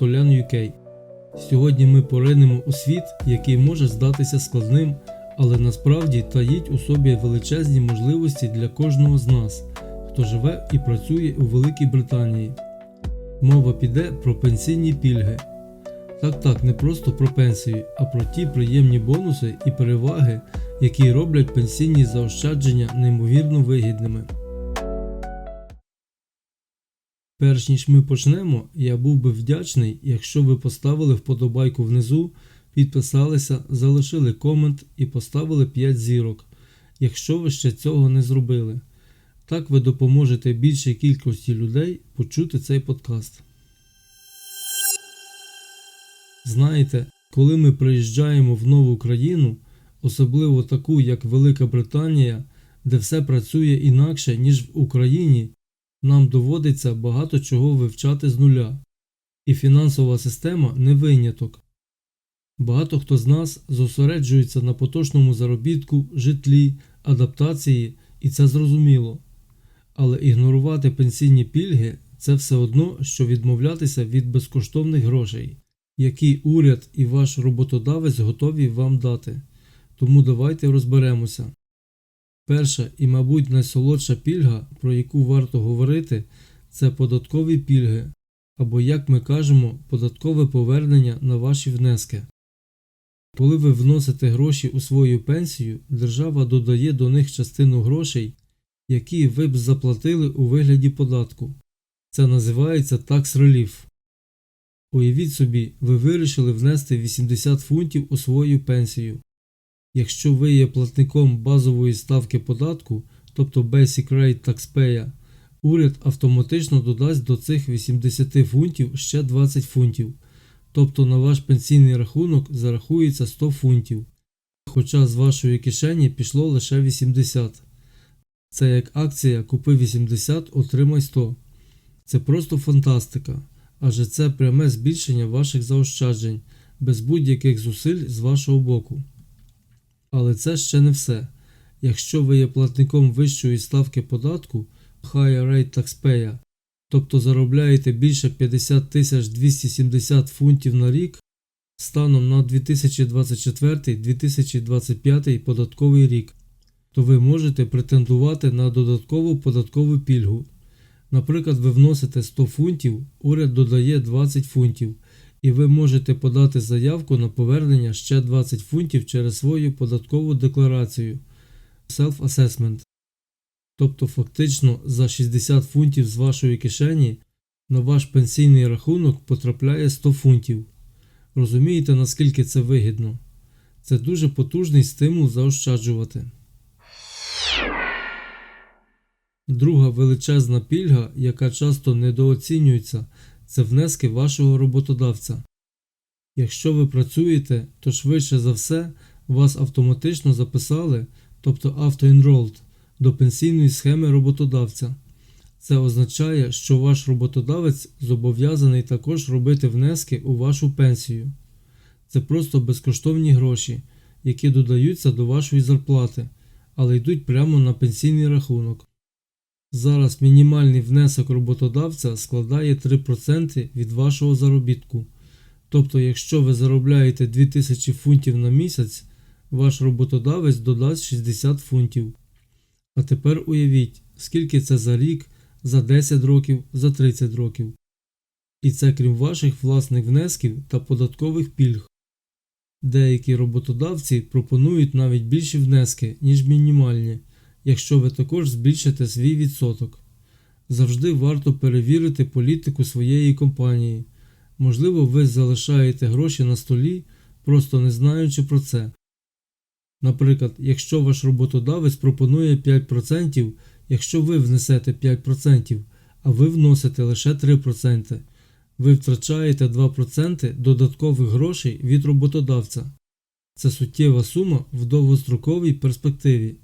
Мотолян UK. Сьогодні ми поринемо у світ, який може здатися складним, але насправді таїть у собі величезні можливості для кожного з нас, хто живе і працює у Великій Британії. Мова піде про пенсійні пільги. Так так, не просто про пенсію, а про ті приємні бонуси і переваги, які роблять пенсійні заощадження неймовірно вигідними. Перш ніж ми почнемо, я був би вдячний, якщо ви поставили вподобайку внизу, підписалися, залишили комент і поставили 5 зірок, якщо ви ще цього не зробили. Так ви допоможете більшій кількості людей почути цей подкаст. Знаєте, коли ми приїжджаємо в нову країну, особливо таку, як Велика Британія, де все працює інакше, ніж в Україні, нам доводиться багато чого вивчати з нуля, і фінансова система не виняток. Багато хто з нас зосереджується на поточному заробітку, житлі, адаптації, і це зрозуміло. Але ігнорувати пенсійні пільги це все одно, що відмовлятися від безкоштовних грошей, які уряд і ваш роботодавець готові вам дати. Тому давайте розберемося. Перша і, мабуть, найсолодша пільга, про яку варто говорити, це податкові пільги, або, як ми кажемо, податкове повернення на ваші внески. Коли ви вносите гроші у свою пенсію, держава додає до них частину грошей, які ви б заплатили у вигляді податку. Це називається Tax Relief. Уявіть собі, ви вирішили внести 80 фунтів у свою пенсію. Якщо ви є платником базової ставки податку, тобто Basic Rate Taxpayer, уряд автоматично додасть до цих 80 фунтів ще 20 фунтів, тобто на ваш пенсійний рахунок зарахується 100 фунтів, хоча з вашої кишені пішло лише 80. Це як акція Купи 80, отримай 100. Це просто фантастика, адже це пряме збільшення ваших заощаджень без будь-яких зусиль з вашого боку. Але це ще не все. Якщо ви є платником вищої ставки податку Higher Rate Taxpayer, тобто заробляєте більше 50 270 фунтів на рік станом на 2024-2025 податковий рік, то ви можете претендувати на додаткову податкову пільгу. Наприклад, ви вносите 100 фунтів, уряд додає 20 фунтів і ви можете подати заявку на повернення ще 20 фунтів через свою податкову декларацію Self-Assessment. Тобто фактично за 60 фунтів з вашої кишені на ваш пенсійний рахунок потрапляє 100 фунтів. Розумієте, наскільки це вигідно? Це дуже потужний стимул заощаджувати. Друга величезна пільга, яка часто недооцінюється, це внески вашого роботодавця. Якщо ви працюєте, то швидше за все вас автоматично записали, тобто auto-enrolled, до пенсійної схеми роботодавця. Це означає, що ваш роботодавець зобов'язаний також робити внески у вашу пенсію. Це просто безкоштовні гроші, які додаються до вашої зарплати, але йдуть прямо на пенсійний рахунок. Зараз мінімальний внесок роботодавця складає 3% від вашого заробітку. Тобто, якщо ви заробляєте 2000 фунтів на місяць, ваш роботодавець додасть 60 фунтів. А тепер уявіть, скільки це за рік, за 10 років, за 30 років. І це крім ваших власних внесків та податкових пільг. Деякі роботодавці пропонують навіть більші внески, ніж мінімальні якщо ви також збільшите свій відсоток. Завжди варто перевірити політику своєї компанії. Можливо, ви залишаєте гроші на столі, просто не знаючи про це. Наприклад, якщо ваш роботодавець пропонує 5%, якщо ви внесете 5%, а ви вносите лише 3%, ви втрачаєте 2% додаткових грошей від роботодавця. Це суттєва сума в довгостроковій перспективі.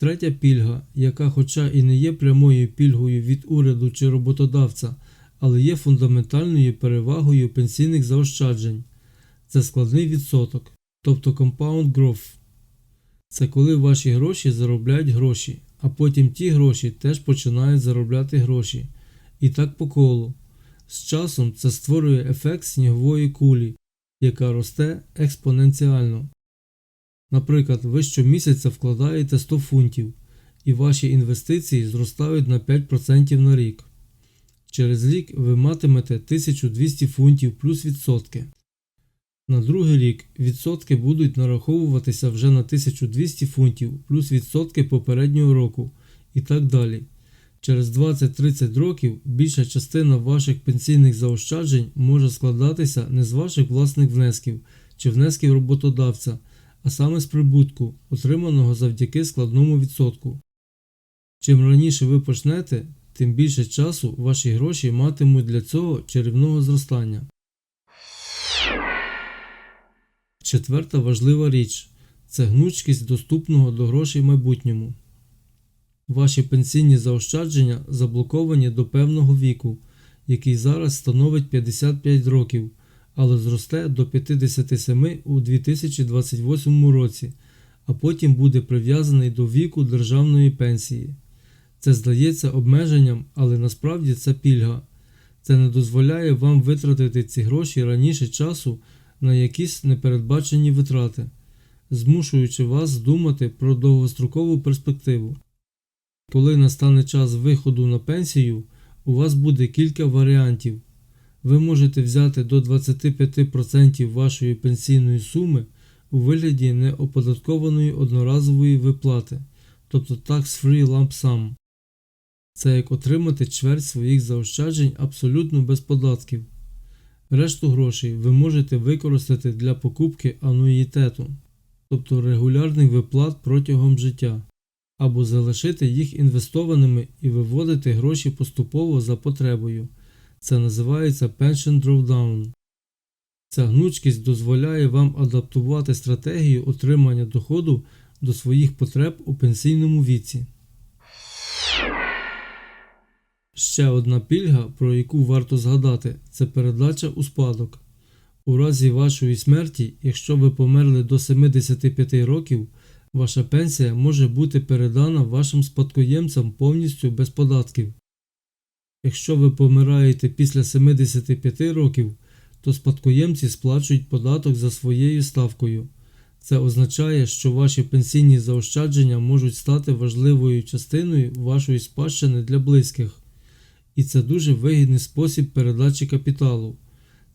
Третя пільга, яка, хоча і не є прямою пільгою від уряду чи роботодавця, але є фундаментальною перевагою пенсійних заощаджень, це складний відсоток, тобто compound growth. Це коли ваші гроші заробляють гроші, а потім ті гроші теж починають заробляти гроші. І так по колу. З часом це створює ефект снігової кулі, яка росте експоненціально. Наприклад, ви щомісяця вкладаєте 100 фунтів, і ваші інвестиції зростають на 5% на рік. Через рік ви матимете 1200 фунтів плюс відсотки. На другий рік відсотки будуть нараховуватися вже на 1200 фунтів плюс відсотки попереднього року і так далі. Через 20-30 років більша частина ваших пенсійних заощаджень може складатися не з ваших власних внесків чи внесків роботодавця, а саме з прибутку, отриманого завдяки складному відсотку. Чим раніше ви почнете, тим більше часу ваші гроші матимуть для цього чарівного зростання. Четверта важлива річ це гнучкість доступного до грошей майбутньому. Ваші пенсійні заощадження заблоковані до певного віку, який зараз становить 55 років, але зросте до 57 у 2028 році, а потім буде прив'язаний до віку державної пенсії. Це здається обмеженням, але насправді це пільга. Це не дозволяє вам витратити ці гроші раніше часу на якісь непередбачені витрати, змушуючи вас думати про довгострокову перспективу. Коли настане час виходу на пенсію, у вас буде кілька варіантів. Ви можете взяти до 25% вашої пенсійної суми у вигляді неоподаткованої одноразової виплати, тобто Tax-Free Lump Sum. Це як отримати чверть своїх заощаджень абсолютно без податків. Решту грошей ви можете використати для покупки ануїтету, тобто регулярних виплат протягом життя, або залишити їх інвестованими і виводити гроші поступово за потребою. Це називається Pension Drawdown. Ця гнучкість дозволяє вам адаптувати стратегію отримання доходу до своїх потреб у пенсійному віці. Ще одна пільга, про яку варто згадати, це передача у спадок. У разі вашої смерті, якщо ви померли до 75 років, ваша пенсія може бути передана вашим спадкоємцям повністю без податків. Якщо ви помираєте після 75 років, то спадкоємці сплачують податок за своєю ставкою. Це означає, що ваші пенсійні заощадження можуть стати важливою частиною вашої спадщини для близьких і це дуже вигідний спосіб передачі капіталу.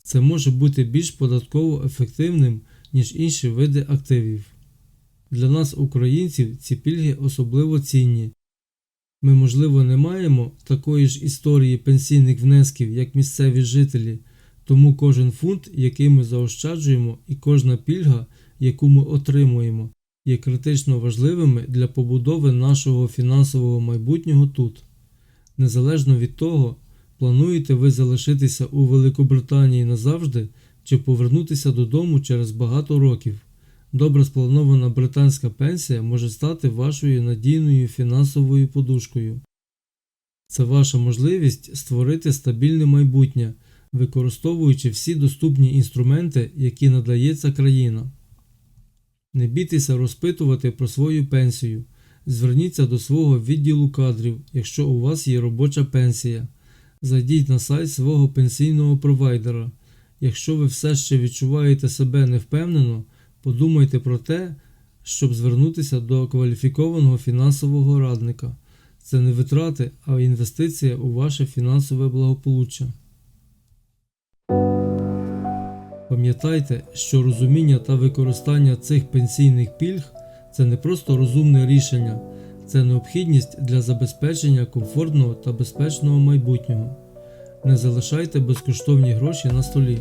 Це може бути більш податково ефективним, ніж інші види активів. Для нас, українців, ці пільги особливо цінні. Ми, можливо, не маємо такої ж історії пенсійних внесків, як місцеві жителі, тому кожен фунт, який ми заощаджуємо, і кожна пільга, яку ми отримуємо, є критично важливими для побудови нашого фінансового майбутнього тут. Незалежно від того, плануєте ви залишитися у Великобританії назавжди чи повернутися додому через багато років. Добре спланована британська пенсія може стати вашою надійною фінансовою подушкою. Це ваша можливість створити стабільне майбутнє, використовуючи всі доступні інструменти, які надається країна. Не бійтеся розпитувати про свою пенсію. Зверніться до свого відділу кадрів, якщо у вас є робоча пенсія. Зайдіть на сайт свого пенсійного провайдера. Якщо ви все ще відчуваєте себе невпевнено, подумайте про те, щоб звернутися до кваліфікованого фінансового радника. Це не витрати, а інвестиція у ваше фінансове благополуччя. Пам'ятайте, що розуміння та використання цих пенсійних пільг це не просто розумне рішення, це необхідність для забезпечення комфортного та безпечного майбутнього. Не залишайте безкоштовні гроші на столі.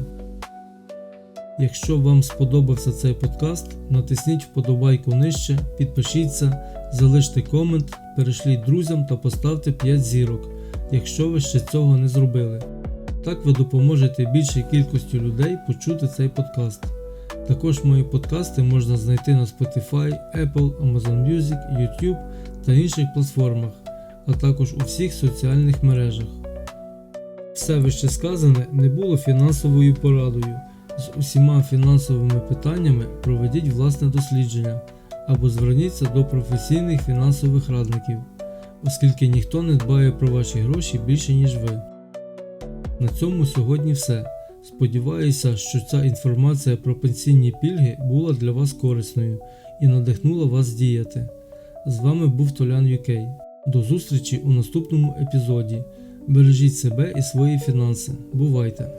Якщо вам сподобався цей подкаст, натисніть вподобайку нижче, підпишіться, залиште комент, перешліть друзям та поставте 5 зірок, якщо ви ще цього не зробили. Так ви допоможете більшій кількості людей почути цей подкаст. Також мої подкасти можна знайти на Spotify, Apple, Amazon Music, YouTube та інших платформах, а також у всіх соціальних мережах. Все вище сказане не було фінансовою порадою. З усіма фінансовими питаннями проведіть власне дослідження або зверніться до професійних фінансових радників, оскільки ніхто не дбає про ваші гроші більше, ніж ви. На цьому сьогодні все. Сподіваюся, що ця інформація про пенсійні пільги була для вас корисною і надихнула вас діяти. З вами був Толян UK. До зустрічі у наступному епізоді. Бережіть себе і свої фінанси. Бувайте!